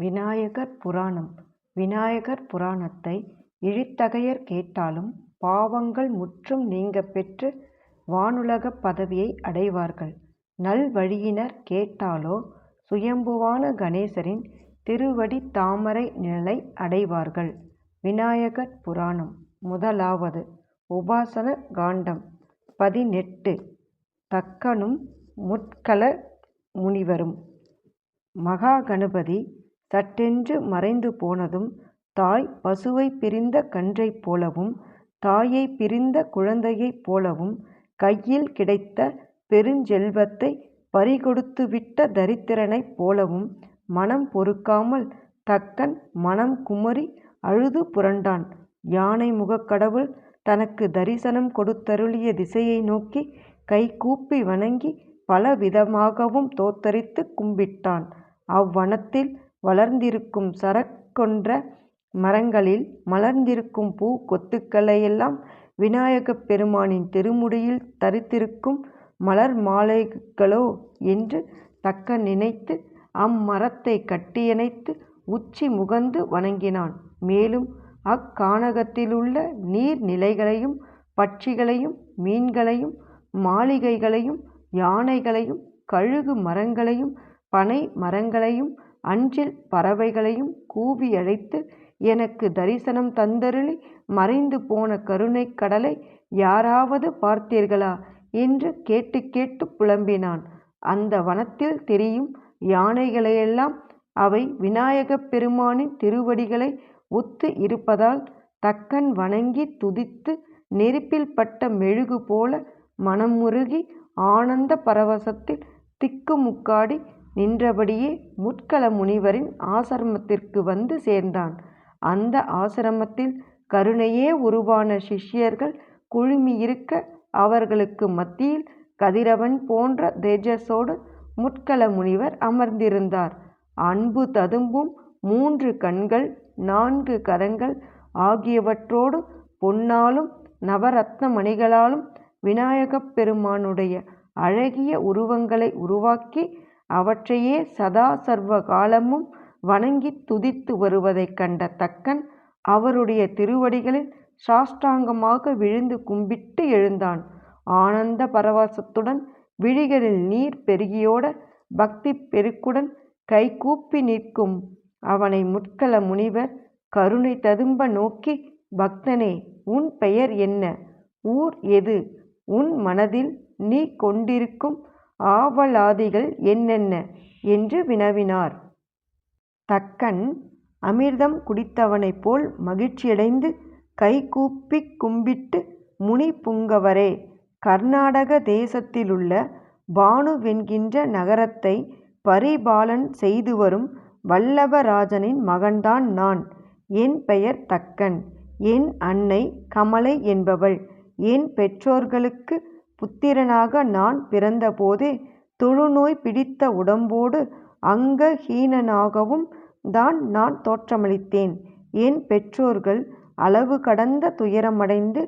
விநாயகர் புராணம் விநாயகர் புராணத்தை இழித்தகையர் கேட்டாலும் பாவங்கள் முற்றும் நீங்கப் பெற்று வானுலகப் பதவியை அடைவார்கள். நல்வழியினர் கேட்டாலோ சுயம்புவான கணேசரின் திருவடி தாமரை நிழலை அடைவார்கள். விநாயகர் புராணம் முதலாவது உபாசன காண்டம் பதினெட்டு தக்கனும் முட்கல முனிவரும் மகா கணபதி சட்டென்று மறைந்து போனதும் தாய் பசுவைப் பிரிந்த கன்றைப் போலவும் தாயைப் பிரிந்த குழந்தையைப் போலவும் கையில் கிடைத்த பெருஞ்செல்வத்தைப் பறிகொடுத்துவிட்ட தரித்திரனைப் போலவும் மனம் பொறுக்காமல் தக்கன் மனம் குமரி அழுது புரண்டான். யானை முகக்கடவுள் தனக்கு தரிசனம் கொடுத்தருளிய திசையை நோக்கிக் கைகூப்பி வணங்கி பலவிதமாகவும் தோத்தரித்துக் கும்பிட்டான். அவ்வனத்தில் வளர்ந்திருக்கும் சரக்கொன்ற மரங்களில் மலர்ந்திருக்கும் பூ கொத்துக்களையெல்லாம் விநாயகப் பெருமானின் திருமுடியில் தரித்திருக்கும் மலர் மாலைகளோ என்று தக்க நினைத்து அம்மரத்தை கட்டியணைத்து உச்சி முகந்து வணங்கினான். மேலும் அக்கானகத்திலுள்ள நீர் நிலைகளையும் பட்சிகளையும் மீன்களையும் மாளிகைகளையும் யானைகளையும் கழுகு மரங்களையும் பனை மரங்களையும் அஞ்சில் பறவைகளையும் கூவியழைத்து எனக்கு தரிசனம் தந்தருளி மறைந்து போன கருணைக் கடலை யாராவது பார்த்தீர்களா? என்று கேட்டு கேட்டு புலம்பினான். அந்த வனத்தில் திரியும் யானைகளையெல்லாம் அவை விநாயகப் பெருமானின் திருவடிகளை ஒத்து இருப்பதால் தக்கன் வணங்கி துதித்து நெருப்பில் பட்ட மெழுகு போல மனமுருகி ஆனந்த பரவசத்தில் திக்குமுக்காடி நின்றபடியே முட்கல முனிவரின் ஆசிரமத்திற்கு வந்து சேர்ந்தான். அந்த ஆசிரமத்தில் கருணையே உருவான சிஷ்யர்கள் குழுமியிருக்க அவர்களுக்கு மத்தியில் கதிரவன் போன்ற தேஜஸோடு முட்கல முனிவர் அமர்ந்திருந்தார். அன்பு ததும்பும் மூன்று கண்கள் நான்கு கரங்கள் ஆகியவற்றோடு பொன்னாலும் நவரத்ன மணிகளாலும் விநாயகப் பெருமானுடைய அழகிய உருவங்களை உருவாக்கி அவற்றையே சதா சர்வ காலமும் வணங்கித் துதித்து வருவதைக் கண்ட தக்கன் அவருடைய திருவடிகளில் சாஷ்டாங்கமாக விழுந்து கும்பிட்டு எழுந்தான். ஆனந்த பரவசத்துடன் விழிகளில் நீர் பெருகியோட பக்தி பெருக்குடன் கைகூப்பி நிற்கும் அவனை முட்கல முனிவர் கருணை ததும்ப நோக்கி பக்தனே உன் பெயர் என்ன? ஊர் எது? உன் மனதில் நீ கொண்டிருக்கும் ஆவலாதிகள் என்னென்ன? என்று வினவினார். தக்கன் அமிர்தம் குடித்தவனைப் போல் மகிழ்ச்சியடைந்து கைகூப்பிக் கும்பிட்டு முனிபுங்கவரே கர்நாடக தேசத்திலுள்ள பானுவென்கின்ற நகரத்தை பரிபாலன் செய்துவரும் வல்லபராஜனின் மகன்தான் நான். என் பெயர் தக்கன். என் அன்னை கமலை என்பவள். என் பெற்றோர்களுக்கு புத்திரனாக நான் பிறந்தபோதே தொழுநோய் பிடித்த உடம்போடு அங்க ஹீனனாகவும் தான் நான் தோற்றமளித்தேன். என் பெற்றோர்கள் அளவு கடந்த துயரமடைந்து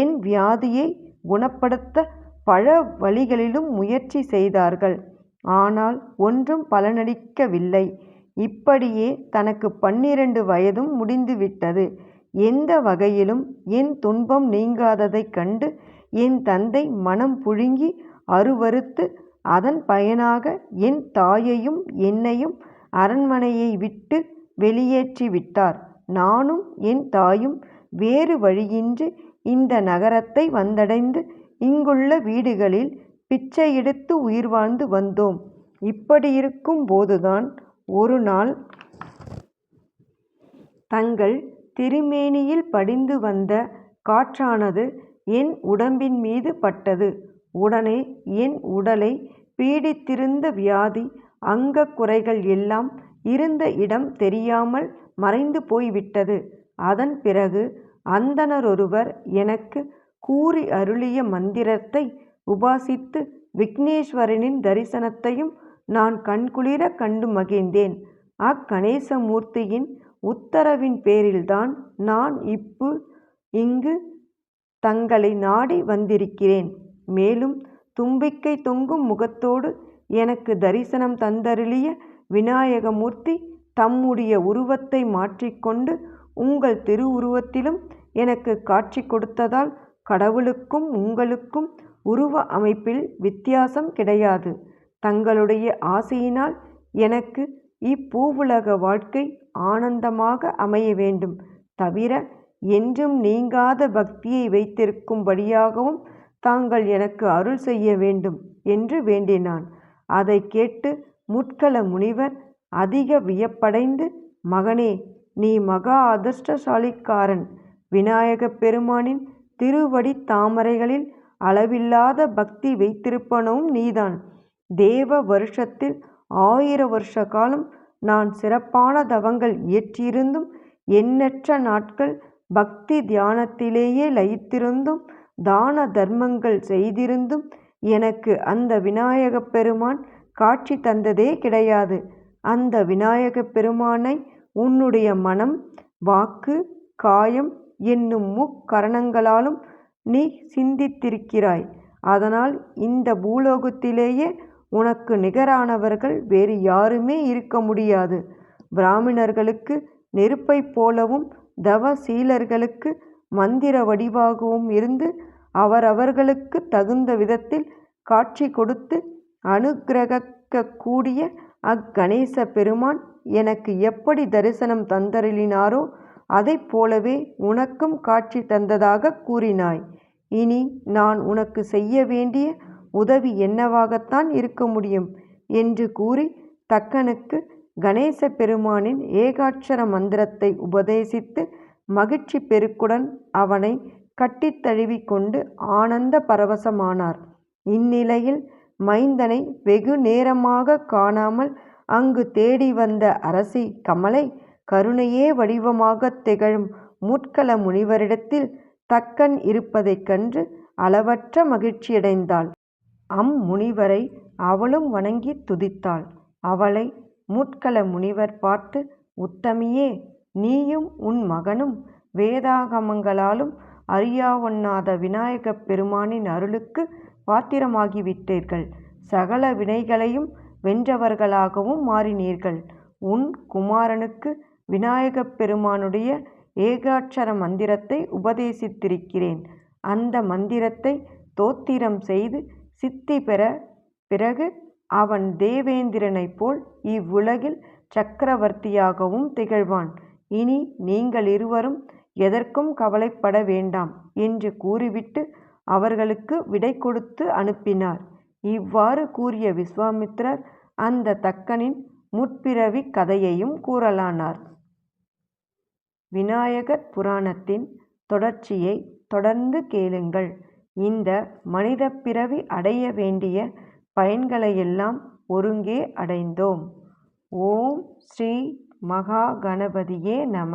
என் வியாதியை குணப்படுத்த பல வழிகளிலும் முயற்சி செய்தார்கள். ஆனால் ஒன்றும் பலனளிக்கவில்லை. இப்படியே தனக்கு பன்னிரண்டு வயதும் முடிந்துவிட்டது. எந்த வகையிலும் என் துன்பம் நீங்காததைக் கண்டு என் தந்தை மனம் புழுங்கி அருவருத்து அதன் பயனாக என் தாயையும் என்னையும் அரண்மனையை விட்டு வெளியேற்றிவிட்டார். நானும் என் தாயும் வேறு வழியின்றி இந்த நகரத்தை வந்தடைந்து இங்குள்ள வீடுகளில் பிச்சையெடுத்து உயிர் வாழ்ந்து வந்தோம். இப்படியிருக்கும் போதுதான் ஒரு நாள் தங்கள் திருமேனியில் படிந்து வந்த காற்றானது என் உடம்பின் மீது பட்டது. உடனே என் உடலை பீடித்திருந்த வியாதி அங்க குறைகள் எல்லாம் இருந்த இடம் தெரியாமல் மறைந்து போய்விட்டது. அதன் பிறகு அந்தணரொருவர் கூறி அருளிய மந்திரத்தை உபாசித்து விக்னேஸ்வரனின் தரிசனத்தையும் நான் கண்குளிர கண்டு மகிழ்ந்தேன். அக்கணேசமூர்த்தியின் உத்தரவின் பேரில்தான் நான் இப்பு இங்கு தங்களை நாடி வந்திருக்கிறேன். மேலும் தும்பிக்கை தொங்கும் முகத்தோடு எனக்கு தரிசனம் தந்தருளிய விநாயகமூர்த்தி தம்முடைய உருவத்தை மாற்றிக்கொண்டு உங்கள் திருவுருவத்திலும் எனக்கு காட்சி கொடுத்ததால் கடவுளுக்கும் உங்களுக்கும் உருவ அமைப்பில் வித்தியாசம் கிடையாது. தங்களுடைய ஆசையினால் எனக்கு இப்பூவுலக வாழ்க்கை ஆனந்தமாக அமைய வேண்டும். தவிர என்றும் நீங்காத பக்தியை வைத்திருக்கும்படியாகவும் தாங்கள் எனக்கு அருள் செய்ய வேண்டும் என்று வேண்டினான். அதை கேட்டு முட்கள முனிவர் அதிக வியப்படைந்து மகனே நீ மகா அதிர்ஷ்டசாலிக்காரன். விநாயகப் பெருமானின் திருவடி தாமரைகளில் அளவில்லாத பக்தி வைத்திருப்பனவும் நீதான். தேவ வருஷத்தில் ஆயிர வருஷ காலம் நான் சிறப்பான தவங்கள் இயற்றியிருந்தும் எண்ணற்ற நாட்கள் பக்தி தியானத்திலேயே லயித்திருந்தும் தான தர்மங்கள் செய்திருந்தும் எனக்கு அந்த விநாயகப் பெருமான் காட்சி தந்ததே கிடையாது. அந்த விநாயகப் பெருமானை உன்னுடைய மனம், வாக்கு, காயம் என்னும் முக்கரணங்களாலும் நீ சிந்தித்திருக்கிறாய். அதனால் இந்த பூலோகத்திலேயே உனக்கு நிகரானவர்கள் வேறு யாருமே இருக்க முடியாது. பிராமணர்களுக்கு நெருப்பைப் போலவும் தவசீலர்களுக்கு மந்திர வடிவாகவும் இருந்து அவரவர்களுக்கு தகுந்த விதத்தில் காட்சி கொடுத்து அனுக்கிரகிக்கக்கூடிய அக்கணேச பெருமான் எனக்கு எப்படி தரிசனம் தந்தருளினாரோ அதைப் போலவே உனக்கும் காட்சி தந்ததாக கூறினாய். இனி நான் உனக்கு செய்ய வேண்டிய உதவி என்னவாகத்தான் இருக்க முடியும்? என்று கூறி தக்கனுக்கு கணேச பெருமானின் ஏகாட்சர மந்திரத்தை உபதேசித்து மகிழ்ச்சி பெருக்குடன் அவனை கட்டித்தழுவி கொண்டு ஆனந்த பரவசமானார். இந்நிலையில் மைந்தனை வெகு நேரமாக காணாமல் அங்கு தேடி வந்த அரசி கமலை கருணையே வடிவமாகத் திகழும் முட்கள முனிவரிடத்தில் தக்கன் இருப்பதைக் கண்டு அளவற்ற மகிழ்ச்சியடைந்தாள். அம்முனிவரை அவளும் வணங்கித் துதித்தாள். அவளை முட்கள முனிவர் பார்த்து உத்தமியே நீயும் உன் மகனும் வேதாகமங்களாலும் அறியாவண்ணாத விநாயகப் பெருமானின் அருளுக்கு பாத்திரமாகிவிட்டீர்கள். சகல வினைகளையும் வென்றவர்களாகவும் மாறினீர்கள். உன் குமாரனுக்கு விநாயகப் பெருமானுடைய ஏகாட்சர மந்திரத்தை உபதேசித்திருக்கிறேன். அந்த மந்திரத்தை தோத்திரம் செய்து சித்தி பெற பிறகு அவன் தேவேந்திரனைப் போல் இவ்வுலகில் சக்கரவர்த்தியாகவும் திகழ்வான். இனி நீங்களிருவரும் எதற்கும் கவலைப்பட வேண்டாம் என்று கூறிவிட்டு அவர்களுக்கு விடை கொடுத்து அனுப்பினார். இவ்வாறு கூறிய விஸ்வாமித்திரர் அந்த தக்கனின் முற்பிறவி கதையையும் கூறலானார். விநாயகர் புராணத்தின் தொடர்ச்சியைத் தொடர்ந்து கேளுங்கள். இந்த மனித பிறவி அடைய வேண்டிய பயன்களையெல்லாம் ஒருங்கே அடைந்தோம். ஓம் ஸ்ரீ மகா கணபதியே நம